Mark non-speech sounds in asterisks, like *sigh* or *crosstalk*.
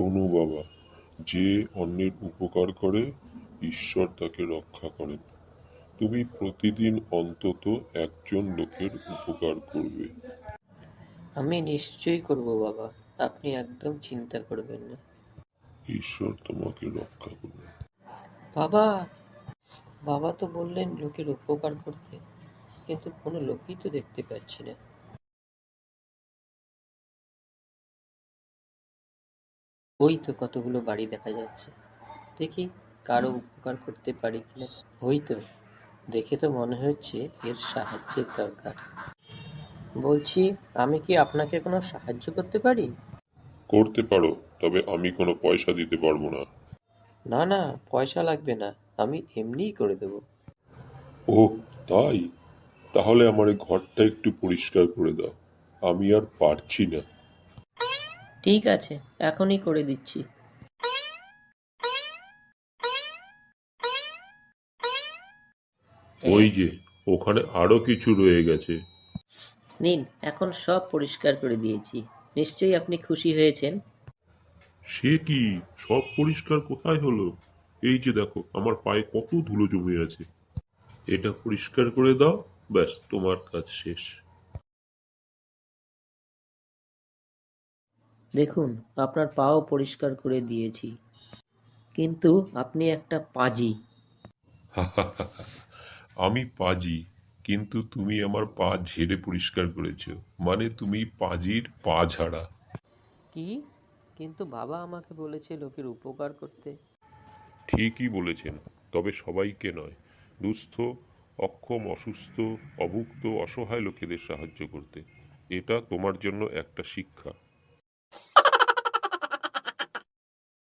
শোনো বাবা যে অন্যের উপকার করে ঈশ্বর তাকে রক্ষা করেন। তুমি প্রতিদিন অন্তত একজন লোকের উপকার করবে। আমি নিশ্চয়ই করব বাবা আপনি একদম চিন্তা করবেন না। ঈশ্বর তোমাকে রক্ষা করবে। বাবা বাবা তো বললেন লোকের উপকার করতে কিন্তু কোনো লোকই তো দেখতে পাচ্ছি না। ওই তো কতগুলো বাড়ি দেখা যাচ্ছে। দেখি কারও উপকার করতে পারি কিনা। ওই তো দেখে তো মনে হচ্ছে এর সাহায্যের দরকার। বলছি আমি কি আপনাকে কোনো সাহায্য করতে পারি? করতে পারো তবে আমি কোনো পয়সা দিতে পারব না। না না পয়সা লাগবে না আমি এমনিই করে দেবো। ও তাই? তাহলে আমার এই ঘরটা একটু পরিষ্কার করে দাও। আমি আর পারছি না। ঠিক আছে এখনই করে দিচ্ছি। ওই যে ওখানে আরও কিছু রয়ে গেছে। নিন এখন সব পরিষ্কার করে দিয়েছি। নিশ্চয়ই আপনি খুশি হয়েছেন। সে কি? সব পরিষ্কার কোথায় হলো? এই যে দেখো আমার পায়ে কত ধুলো জমে আছে। এটা পরিষ্কার করে দাও ব্যাস তোমার কাজ শেষ। দেখুন আপনার পাও পরিষ্কার করে দিয়েছি। কিন্তু আপনি একটা পাজি। *laughs* আমি পাজি কিন্তু তুমি আমার পা ঝেড়ে পরিষ্কার করেছ। মানে তুমি পাজির পা ঝাড়া। কি? কিন্তু বাবা আমাকে বলেছে লোকের উপকার করতে। ঠিকই বলেছেন তবে সবাইকে নয়। দুস্থ অক্ষম অসুস্থ অভুক্ত অসহায় লোকেদের সাহায্য করতে। এটা তোমার জন্য একটা শিক্ষা।